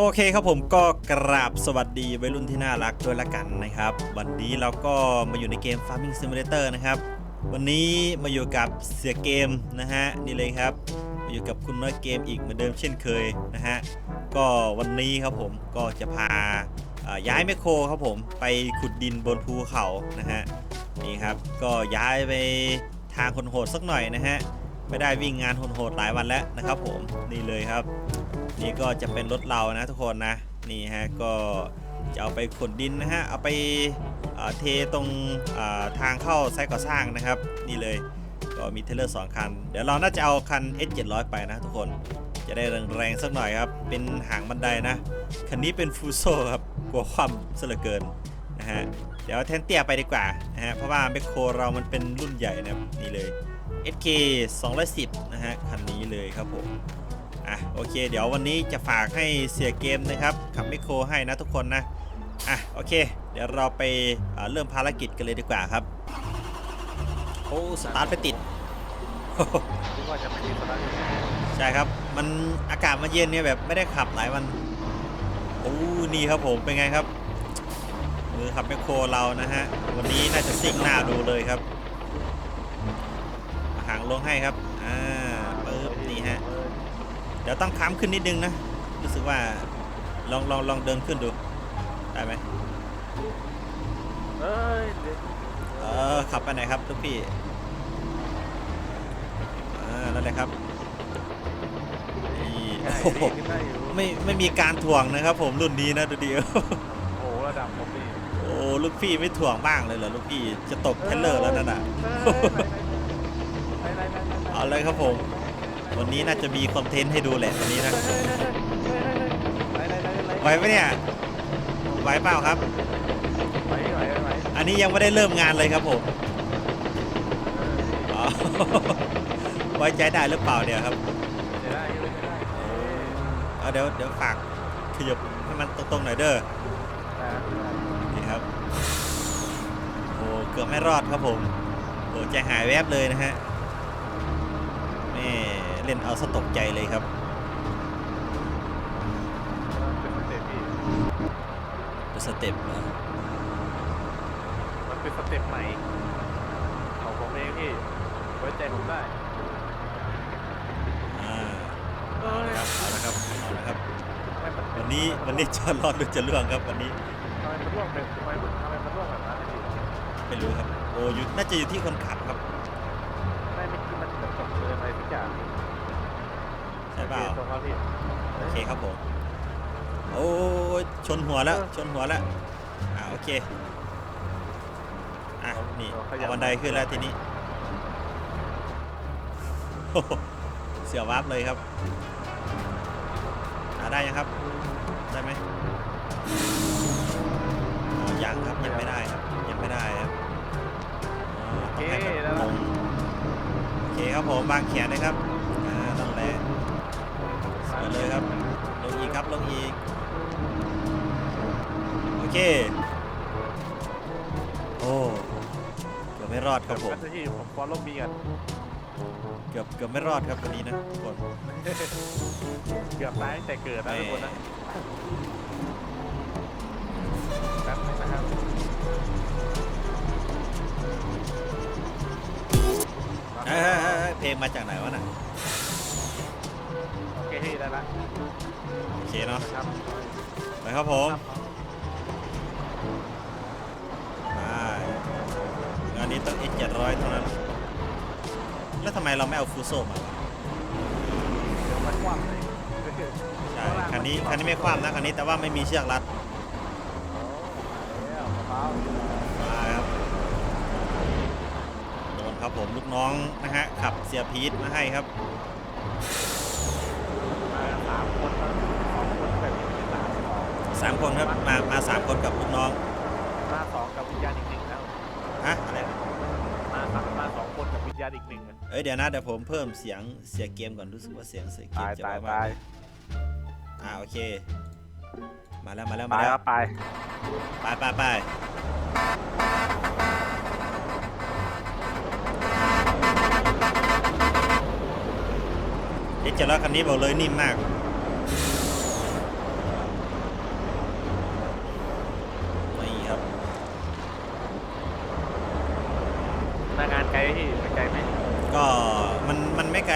โอเคครับผมก็กราบสวัสดีวัยรุ่นที่น่ารักด้วยละกันนะครับ วันนี้เราก็มาอยู่ในเกม Farming Simulator นะครับ วันนี้มาอยู่กับเสียเกมนะฮะนี่เลยครับ มาอยู่กับคุณน้อยเกมอีกเหมือนเดิมเช่นเคยนะฮะก็วันนี้ครับผมก็จะพาย้ายแมคโครครับผมไปขุดดินบนภูเขานะฮะนี่ครับก็ย้ายไปทางคนโหดสักหน่อยนะฮะไม่ได้วิ่งงานโหดๆหลายวันแล้วนะครับผมนี่เลยครับ นี่ก็จะเป็นรถเรานะทุกคนนะนี่ฮะก็จะเอาไปขนดินนะฮะเอาไปเอ่อเทตรงทางเข้าไซต์ก่อสร้างนะครับ นี่เลยก็มีเทเลอร์สองคัน เดี๋ยวเราน่าจะเอาคัน S 7 0 0 ไปนะทุกคนจะได้แรงๆสักหน่อยครับ เป็นหางบันไดนะ คันนี้เป็นฟูโซครับกลัวความซะเหลือเกินนะฮะเดี๋ยวแทนเตียไปดีกว่านะฮะเพราะว่าแมคโครเรามันเป็นรุ่นใหญ่นะนี่เลย SK 210นะฮะคันนี้เลยครับผม อะโอเค เดี๋ยววันนี้จะฝากให้เสียเกมนะครับขับไมโครให้นะทุกคนนะอะโอเค เดี๋ยวเราไปอ่าเริ่มภารกิจกันเลยดีกว่าครับโอ้สตาร์ทไปติดคิดว่าจะไม่มีสตาร์ทใช่ครับ มันอากาศมันเย็นเนี่ยแบบไม่ได้ขับหลายวันโอ้นี่ครับผมเป็นไงครับมือขับไมคโครเรานะฮะวันนี้น่าจะซิ่งหน้าดูเลยครับหางลงให้ครับอ่าปึ๊บนี่ฮะ ดี๋ยวต้องค้ำขึ้นนิดนึงนะ รู้สึกว่าลองลองลองเดินขึ้นดู ได้ไหมเอ้ยเดี๋ยวเออขับไปไหนครับทุกพี่อ่านั่นแหละครับนี่ใช่โอ้โหขึ้นได้อยู่ ไม่ไม่มีการถ่วงนะครับ ผมรุ่นนี้นะดูดิโอ้โหระดับผมนี่โอ้ลูกพี่ไม่ถ่วงบ้างเลยเหรอลูกพี่จะตกเทรลเลอร์แล้วนั่นน่ะ ไปไปไปเอาเลยครับผม วันนี้น่าจะมีคอนเทนต์ให้ดูแหละวันนี้นะไปไปไปไปไหวไหมเนี่ยไหวเปล่าครับไปไปไปอันนี้ยังไม่ได้เริ่มงานเลยครับผมอ๋อไว้ใจได้หรือเปล่าเนี่ยครับจะได้อยู่จะได้เอาเดี๋ยวเดี๋ยวฝากขยับให้มันตรงๆหน่อยเด้อนี่ครับโอ้เกือบไม่รอดครับผมโอ้ใจหายแวบเลยนะฮะแม่ เล่นเอาสะตกใจเลยครับเป็นสเต็ปพี่เป็นสเต็ปนะมันเป็นสเต็ปใหม่ของผมเองพี่ไว้ใจผมได้อ่าเอ้ยครับเอาละครับเอาละครับ ทำไมมันวันนี้วันนี้จะรอดหรือจะล่วงครับวันนี้ทำไมมันร่วงแบบทำไมมันทำไมมันร่วงแบบนั้นพี่ไม่รู้ครับโอ้อยู่น่าจะอยู่ที่คนขับครับไม่ไม่คิดมันจะตกเลยอะไรทุกอย่างใช่เปล่าตรงครับพี่โอเคครับผมโอ้ยชนหัวแล้วชนหัวแล้วอ่าโอเคอะนี่เอาบันไดขึ้นแล้วทีนี้โอ้โหเสียววับเลยครับหาได้ยังครับ ได้ไหมอ๋อยังครับยังไม่ได้ครับยังไม่ได้ครับอ๋อต้องให้แบบตรงโอเคครับผมวางแขนนะครับอ่าต้องแรงสวย เลยครับ ลงอีกครับ ลงอีก โอเค โอ้เกือบไม่รอดครับผมแป๊บนึงพี่ผมฟอลโล่มีกันเกือบเกือบไม่รอดครับวันนี้นะทุกคนเกือบตายตั้งแต่เกิดนะทุกคนนะแป๊บนึงนะครับเอ้ยเอ้ยเอ้ยเอ้ยเพลงมาจากไหนวะน่ะโอเคพี่ได้ ละโอเคเนาะครับไปครับผมไปงานนี้ต้อง X 700เท่านั้น แล้วทำไมเราไม่เอาฟูโซมาวะเดี๋ยวมันคว่ำเลยใช่คันนี้คันนี้ไม่คว่ำนะคันนี้แต่ว่าไม่มีเชือกรัดแล้วมะพร้าวมาครับโดนครับผมลูกน้องนะฮะขับเสียพีทมาให้ครับมา สามคนนะสองคนแบบนี้เป็นสามสองสามคนครับมามาสามคนกับลูกน้องมาสองกับวิญญาณอีกหนึ่งแล้วฮะอะไรนะมาสามมาสองคนกับวิญญาณอีกหนึ่งอะเอ้ยเดี๋ยวนะเดี๋ยวผมเพิ่มเสียงเสียงเกมก่อนรู้สึกว่าเสียงเสียงเกมตายจะตายเบาตายๆอ่าโอเค มาแล้วมาแล้วตามายแล้วครับไปไปไปไปเอ็กเจแล้วคันนี้บอกเลยนิ่มมาก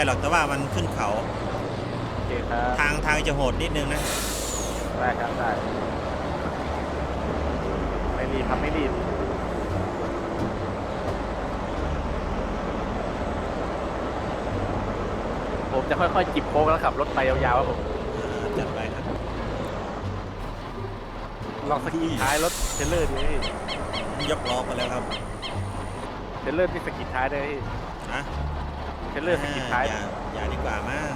หรอกแต่ว่ามันขึ้นเขา โอเคครับทางทางจะโหดนิดนึงนะ ได้ครับได้ไม่รีบครับไม่รีบผมจะค่อยๆจิบโค้งแล้วขับรถไปยาวๆครับผมอ่าจัดไปครับลองสกีท้ายรถเทรลเลอร์ดูพี่ยกล้อไปแล้วครับเทรลเลอร์ที่สกีท้ายได้พี่นะ เทรลเลอร์สกีท้ายอย่าอย่าดีกว่ามั้ง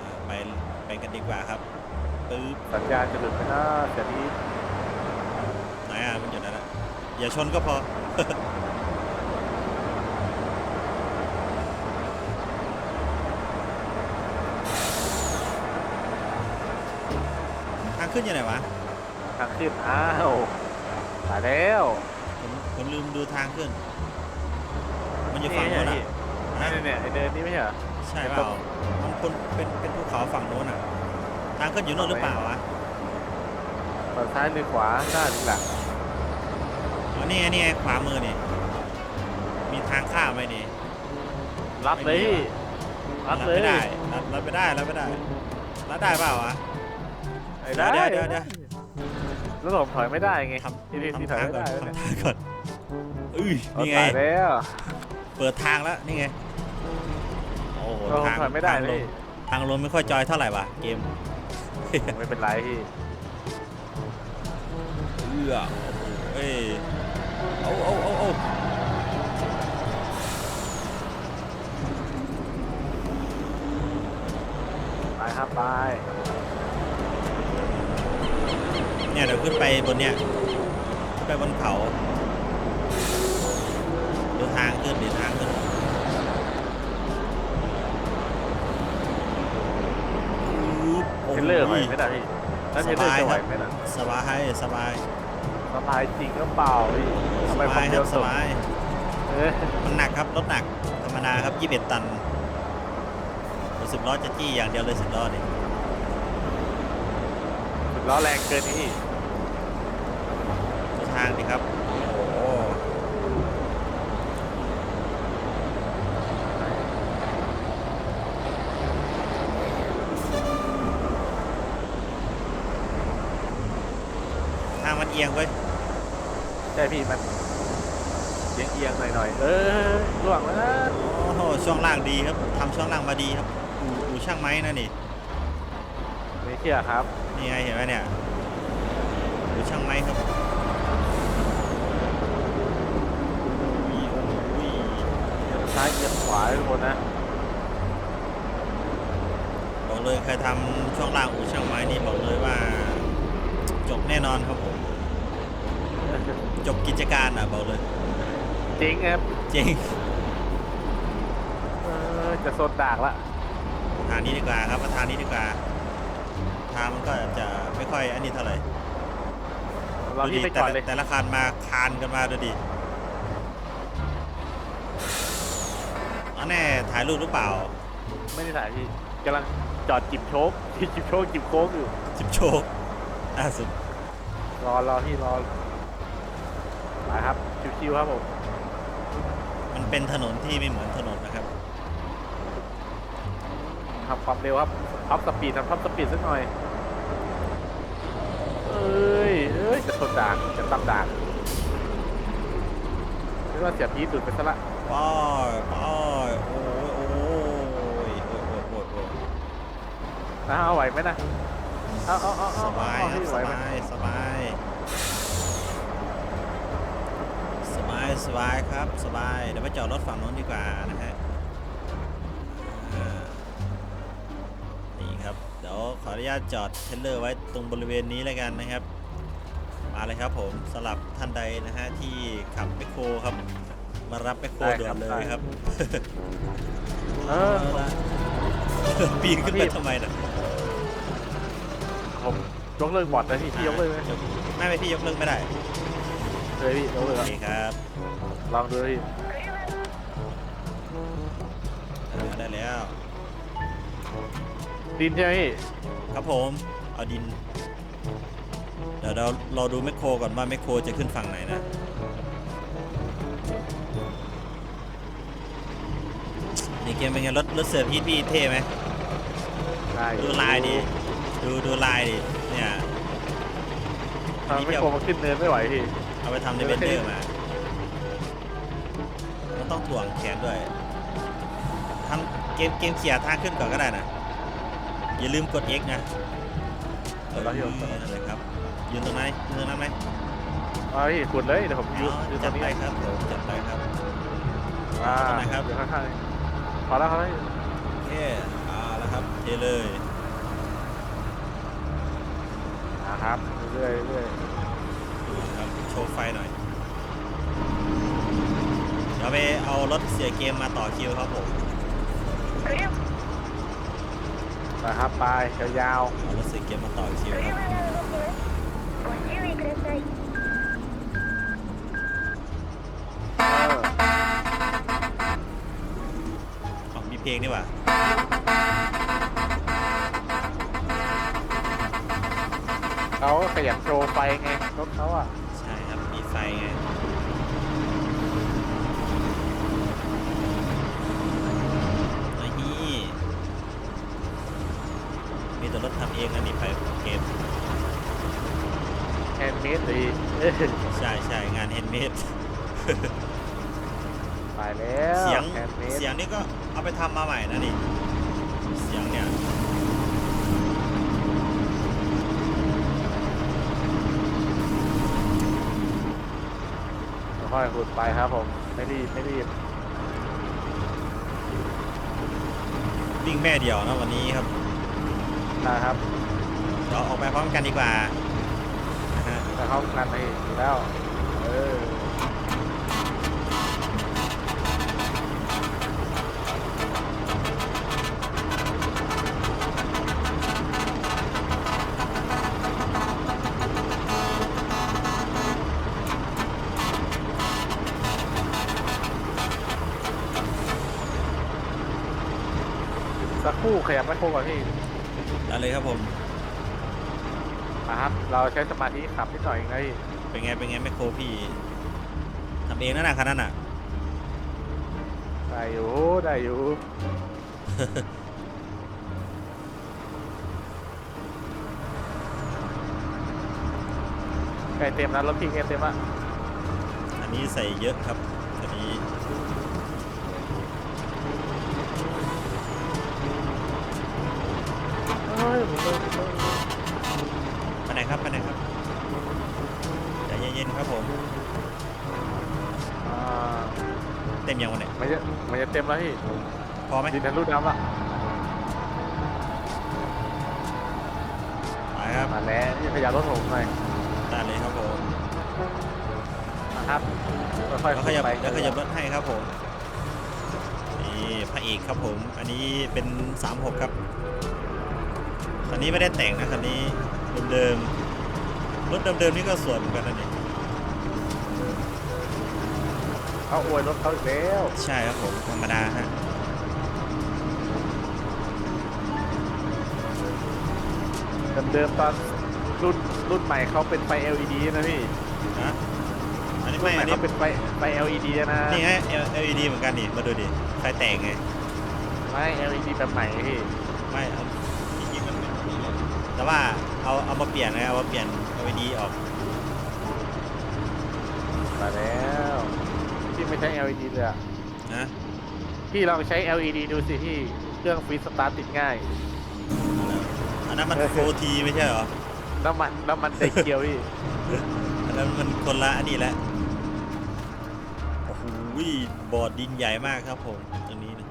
อ่าไปไปกันดีกว่าครับปึ๊บสัญญาณจะหลุดไปนะเดี๋ยวนี้ไหนอะมันอยู่นั่นแหละอย่าชนก็พอทางขึ้นอยู่ไหนวะทางขึ้นอ้าวตาย แล้ว ผมผมลืมดูทางขึ้น มันอยู่ฝั่งโน้นนี่อะนี่นะเนี่ยไอเดินนี่ไม่ใช่เหรอ ใช่เปล่ามันคนเป็นเป็นภูเขาฝั่งโน้นอะ ทางขึ้นอยู่โน้นหรือเปล่าวะฝั่งซ้ายหรือขวาหน้าหรือหลังอ๋อนี่ไงนี่ไงขวามือนี่ มีทางข้ามไหมนี่รับเลยไม่มีรับเลย ไม่ได้รับรับไม่ได้รับไม่ได้รับได้เปล่าวะไอ้ได้เดี๋ยวเดี๋ยวเดี๋ยว แล้วผมถอยไม่ได้ไงทำที่ที่ที่ทำถอยทางไม่ก่อนได้เนี่ยทำทางก่อนอุ้ยเอานี่ไง ตายแล้ว เปิดทางแล้วนี่ไง โอ้โหเราผมทางถอยไม่ได้ทางเลลยงทางลงไม่ค่อยจอยเท่าไหร่วะเกม ไม่เป็นไรพี่เอื้อโอ้โหเอ้ยเอาเอาเอาเอาไปครับไป เนี่ยเดี๋ยวขึ้นไปบนเนี่ยขึ้นไปบนเขาดูทางขึ้นดูทางขึ้นปึ๊บโอ้เทโหรลเลอร์ไหวไหมล่ะพี่แล้วเทรลเลอร์จะไหวไหมล่ะสบายสบายสบายจริงก็เปล่าพี่สทำไมบาความยคเร็รัวบสสูงบายเออมันหนักครับรถหนักธรรมดาครับ 21 ตันสิบล้อจะจี้อย่างเดียวเลยสิบล้อนี่สิ บล้อแรงเกินนี่ดูทางดิครับโอ้โหทางมันเอียงเว้ยใช่พี่มันเอียงเอียงๆหน่อยๆเออล่วงแล้วนะโอ้โหช่วงล่างดีครับทำช่วงล่างมาดีครับอู่อู่ช่างไม้นะนี่ไม่เชื่อครับ นี่ไงเห็นไหมเนี่ยอู่ช่างไม้ครับอุ้ยโอ้โหเอียงซ้ายเอียงขวาทุกคนนะบอกเลยใครทำช่วงล่างอู่ช่างไม้นี่บอกเลยว่า จบแน่นอนครับผมจบกิจการอะบอกเลยจริงครับจริงเออจะโซนดากละทางนี้ดีกว่าครับมาทางนี้ดีกว่า ทางมันก็จะไม่ค่อยอันนี้เท่าไหร่เราดูที่ดิไปแต่ก่อนละเลย แต่ละคันมาคานกันมาดูดิอันแน่ถ่ายรูปหรือเปล่าไม่ได้ถ่ายพี่กำลังจอดจิบโชคจิบโชคจิบโค้งอยู่ จิบโชคล่าสุดรอรอพี่รอไปครับ ชิวๆครับผม มันเป็นถนนที่ไม่เหมือนถนนนะครับทำความเร็วครับ ท็อปสปีดทำท็อปสปีดสักหน่อยเอ้ยเอ้ยจะชนด่างจะตำด่างเรียกว่าเสียพีดุดไปซะละป้อยป้อยโอ้ยโอ้ยโอ้ยโอ้ยโอ้ยโอ้ยโอ้ยนะเอาไหวไหมนะเอาเอาเอาเอาสบายเอครับพี่สไหวไหมบายสบายสบายสบายครับสบายเดี๋ยวไปจอดรถฝั่งโน้นดีกว่านะฮะ ออนุญาตจอดเทรลเลอร์ไว้ตรงบริเวณนี้แล้วกันนะครับ มาเลยครับผมสำหรับท่านใดนะฮะที่ขับแมคโครครับ มารับแมคโครด่วนเลยครับเออเอาละปีนขึ้นไปทำไมน่ะผมยกเลิกบอร์ดนะพี่พี่ยกเลิกไหมไม่ไม่พี่ยกเลิกไม่ได้เลยพี่ยกเลิกโออะเคครับลองดูนะพี่เออได้แล้ว ดินใช่ไหมครับผม เอาดิน เดี๋ยวเราเราดูแมคโครก่อนว่าแมคโครจะขึ้นฝั่งไหนนะ นี่เกมเป็นไงรถรถเสือพีทพี่เท่ไหม ได้ดูลายดิดูดูลายดิ เนี่ย ทำไม่โกงมาขึ้นเนินไม่ไหวพี่ เอาไปทำในเบนเดอร์มา มันต้องถ่วงแขนด้วยทำเกมเกมเขี่ยทางขึ้นก่อนก็ได้นะ อย่าลืมกด X นะเออนั่นแหละครับยืนตรงไหนยืนตรงนั้นไหมเอาพี่ขุดเลยเดี๋ยวผมยืนยืนตรจัดงนี้ไปครับผมจัดไปครับ อ่าตรงไหนครับ เดี๋ยวข้างๆพอแล้วพอแล้วโอเคเอาละครับเทเลยนะครับเรื่อยๆเรื่อยครับโชว์ไฟหน่อยเดี๋ยวไปเอารถเสียเกมมาต่อคิวครับผมๆ ไปครับไปยาวเอารถสี่เกมมาต่ออีกทีครับของมีเพลงนี่หว่าเขาก็ขยันโชว์ไฟไงรถเขาอะ ใช่ครับมีไฟไง แต่รถทำเองนะนี่ไปเกมแฮนด์เมดเลยเอ้ยใช่ใช่งานเฮนเมด ไปแล้วเสียงแฮนด์เมดเสียงนี่ก็เอาไปทำมาใหม่นะนี่ เสียงเนี่ย ค่อยๆขุดไปครับผม ไม่รีบไม่รีบวิ่งแม่เดียวนะวันนี้ครับ นะครับเราออกไปพร้อมกันดีกว่านะฮะแต่เขากันไปอยู่แล้ว เออสักครู่ขยับไม่โค้งก่อนพี่ได้ เลยครับผม นะครับ เราใช้สมาธิขับนิดหน่อยเองนะพี่เป็นไงเป็นไงแมคโครพี่ทำเองนั่นน่ะคันนั้นน่ะ ได้อยู่ได้อยู่ ใกล้เต็มแล้วรถพี่ใกล้เต็มละอันนี้ใส่เยอะครับ อันนี้ เฮ้ยผมเลยผมเลยไปไหนครับไปไหนครับใจเย็นๆครับผมอ่าเต็มยังวันเนี่ยมันจะมันจะเต็มแล้วพี่พอไหมดินทันรูดน้ำละไปครับมาแล้วนี่ขยับรถผมหน่อยได้เลยครับผมนะครับค่อยแล้วๆขยับไปแล้วขยับรถให้ครับผมนี่พระเอกครับผม อันนี้เป็น 36 ครับ นนี้ไม่ได้แต่งนะคันนี้เดิมๆรถเดิมๆนี่ก็สวยเหมือนกันนะนี่เขาอวยรถเขาอีกแล้วใช่ครับผมธรรมดาฮะเดิมๆตอนรุ่นรุ่นใหม่เขาเป็นไฟ LED นะพี่ฮะอันนี้รุ่ไม่นใหม่อันนี้เขาเป็นไฟไฟ LED นะนี่ไง LED เหมือนกันนี่มาดูดิไฟแตกไงไม่ LED แบบใหม่พี่ไม่เอา ว่าเอาเอามาเปลี่ยนนะเอามาเปลี่ยน LED ออกมาแล้วพี่ไม่ใช้ LED เลยอะนะพี่ลองใช้ LED ดูสิพี่เครื่องฟรีสตาร์ทติดง่าย อันนั้นมันเออโฟทีไม่ใช่เหรอน้ำมันน้ำมันไดเกียวพี่อันนั้นมันคนละอันนี้แหละโอ้โหบอร์ดดินใหญ่มากครับผมตรงนี้นะ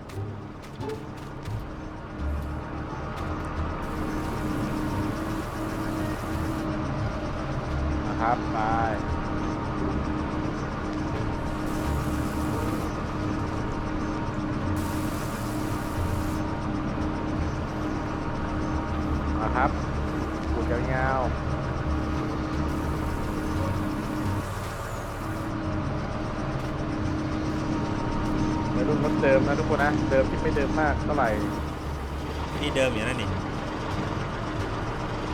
ครับไปนะครับปูดยาวๆรุ่นรถเดิมนะทุกคนนะ เดิมที่ไม่เดิมมากเท่าไหร่นี่เดิมอย่างนั้นนี่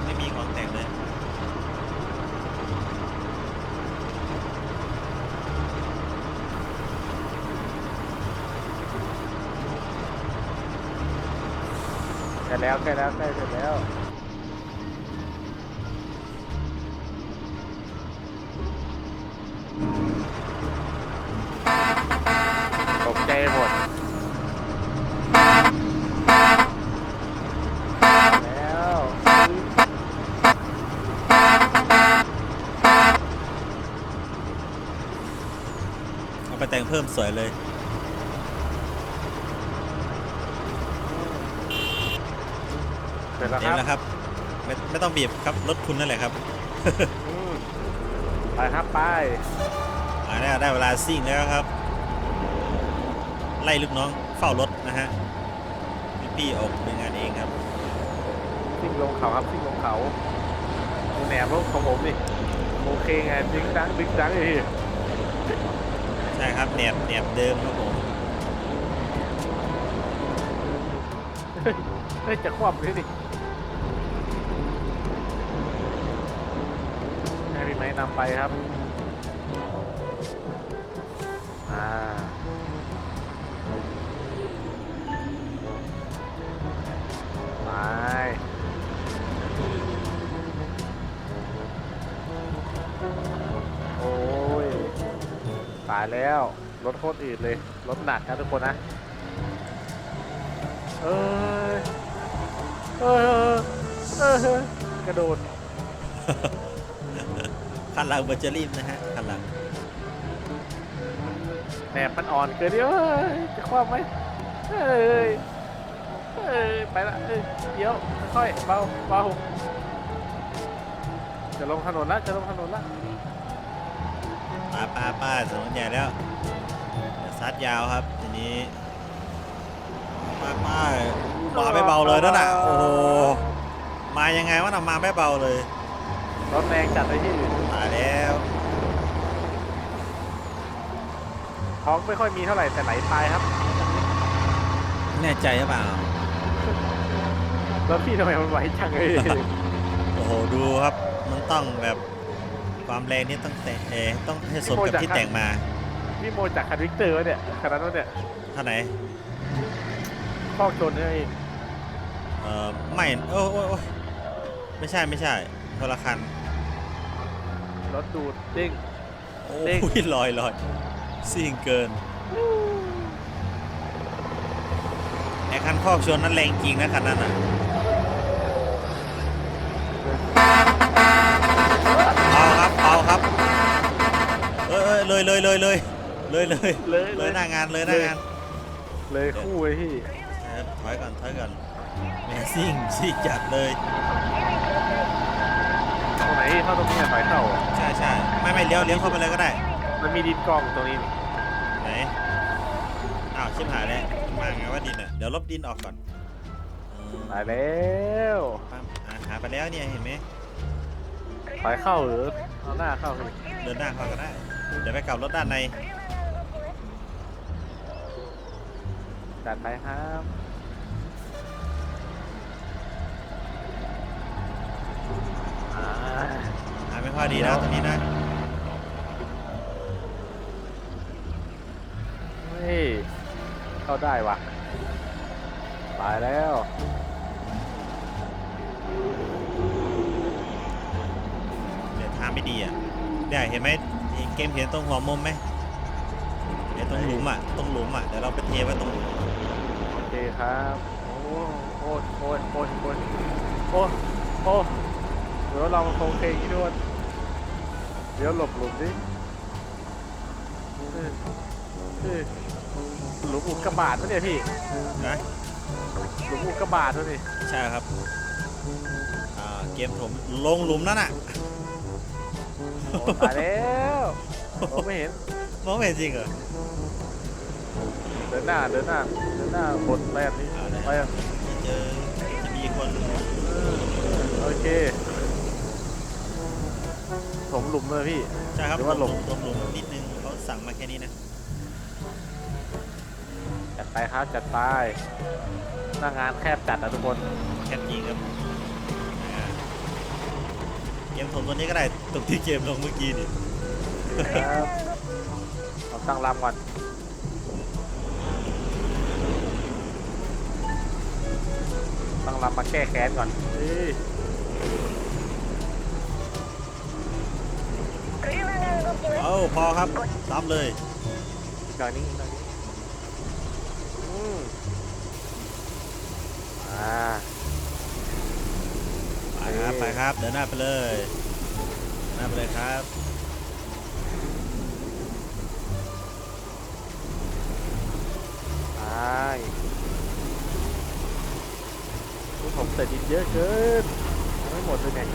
ไม่มีของแต่งเลย ล้ แล้วใกล้แล้วใกล้เสร็จแล้วตกใจหมดแล้วเอาไปแต่งเพิ่มสวยเลย เส ร็จแล้วเต็คมรับแล้วครับไม่ไม่ต้องบีบครับรถคุณนั่นแหละครับ อืมไปครับไปมาแล้วได้เวลาซิ่งแล้วครับ ไล่ลูกน้องเฝ้ารถนะฮะพี่ปี้ออกเป็นงานเองครับซิ่งลงเขาครับซิ่งลงเขาดูแหนบรถของผมดิโอเคไงดึงดังดึงดังเลยใช่ครับแหนบแหนบเดิมครับผมเฮ้ยจะคว่ำเลยดิให้พี่ ไปครับอ่าไปโอ้ยตายแล้ว รถโคตรอืดเลย รถหนักนะทุกคนนะ เอ้ยเออเออกระโดด คันหลังเบอร์จะรีบนะฮะคันหลังแหนบมันอ่อนเกินดิเอ้ยจะคว่ำไหมเอ้ยเอ้ยไปละเอ้ยเดี๋ยวค่อยๆเบาเบาจะลงถนนละจะลงถนนละป้าป้าป้าถนนใหญ่แล้วเดี๋ยวซัดยาวครับทีนี้ป้าป้ามาไม่เบาเลยนั่นน่ะโอ้โหมายังไงวะน่ะมาไม่เบาเลยรถแรงจัดเลยที่ตายแล้ว ท้องไม่ค่อยมีเท่าไหร่แต่ไหลตายครับแน่ใจหรือเปล่า แล้วพี่ทำไมมันไหวจังเลยโอ้โห ดูครับ มันต้องแบบความแรงนี่ต้องแต่เออต้องให้สมกับที่แต่งมาพี่โมจากคันวิกเตอร์วะเนี่ยขนาดนั้นเนี่ยเท่าไหนคอกชนเลยเออไม่โอ้โอ้โอ้ไม่ใช่ไม่ใช่คนละคันรถดูดเด้งโอ้เด้งยลอยลอย ซิ่งเกินไอ้คันคอกชนนั้นแรงจริงนะคันนั้นอะเอาครับเอาครับเออเออเลยเลยเลยเลยเลยเลยเลยเลยหน้างานเลยหน้างาน เลยคู่เลยพี่ครับถอยก่อนถอยก่อนแหมซิ่งซิ่งจัดเลยตรงไหนพี่เข้าตรงนี้อะถอยเข้าอะใช่ใช่ไม่ไม่เลี้ยวเลี้ยวเข้าไปเลยก็ได้ มันมีดินกองตรงนี้นี่ไหน อ้าวชิบหายแล้วมาไงว่าดินอะ เดี๋ยวลบดินออกก่อนอืมตายแล้วปั๊มอ่าหาไปแล้วเนี่ยเห็นไหม ถอยเข้าหรือเอาหน้าเข้าพี่เดินหน้าเข้าก็ได้ เดี๋ยวไปกลับรถด้านใน จัดไปครับอ่าหาไม่ค่อยดีนะตรงนี้นะ ฮ้ยเข้าได้ว่ะตายแล้วเดี๋ยวทางไม่ดีอะเนี่ยเห็นไหมเกมเห็นตรงหัวมุมไหมเห็นตรงหลุมอะตรงหลุมอะเดี๋ยวเราไปเทไว้ตรงโอเคครับ โอ้โอ้โอ้โอ้โอ้โอ้โอ้เดี๋ยวเราโคงเคงที่ด้วยเดี๋ยวหลบหลุมดิ เออเออหลุมอุกกาบาตวะเนี่ยพี่นะหลุมอุกกาบาตวะนี่ใช่ครับอ่าเกมผมลงหลุมนั่นอะโอ้ตายแล้วผมไม่เห็นมองไม่เห็นจริงเหรอเดินหน้าเดินหน้าเดินหน้าบนแบบนี้เอาเลยไปอะเจอจะมีคนโอเคผมหลุมเลยพี่ใช่ครับหรือว่าหลบหลบหลุมนิดนึงเขาสั่งมาแค่นี้นะจัด ไปครับจัดไปหน้างานแคบจัดนะทุกคนแคบจริงครับอ่าเกมผมตัวนี้ก็ได้ตกที่เกมลงเมื่อกี้นี่ครับผมตั้งลำก่อนต้องรับมาแก้แค้นก่อนเอ้าพอครับรับเลยอีกอีกหน่อยนึง ไปครับไปครับ เดินหน้าไปเลยเดินหน้าไปเลยครับใช่ผู้ผมเสร็จดินเยอะเกินยังไม่หมดเลยเนี่ย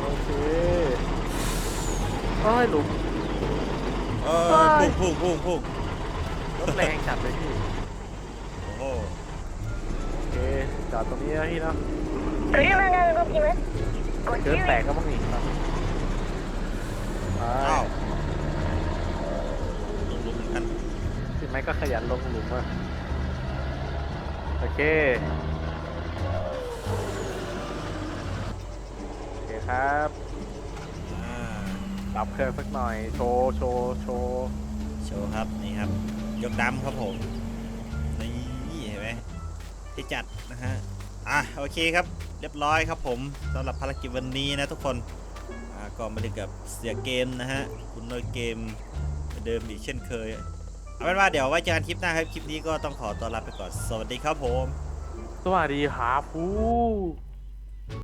โอเคโอ้ยหลุมเอไปอพุ่งพุ่งพุ่งพุ่ง รถแรงจัดเลยพี่ โอ้โห โอเคจอดตรงนี้นะพี่เนาะ 車が動きますご注 เกิน 意 แตกก็บ้างนี่ครับไป เอ้าลงหลุมเหมือนกัน พี่ไม้ก็ขยันลงหลุมอ่ะโอเคโอเคครับ อ่า ปรับเครื่องสักหน่อย โชว์ โชว์ โชว์ โชว์ครับนี่ครับ ยกดำครับผม นี่เห็นไหมที่จัดนะฮะ อะโอเคครับ เรียบร้อยครับผมสำหรับภารกิจวันนี้นะทุกคน อ่าก็มาเล่นกับเสียเกมนะฮะ คุณน้อยเกมเหมือนเดิมอีกเช่นเคย เอาเป็นว่าเดี๋ยวไว้เจอกันคลิปหน้าครับ คลิปนี้ก็ต้องขอตัวลาไปก่อน สวัสดีครับผม สวัสดีครับผู้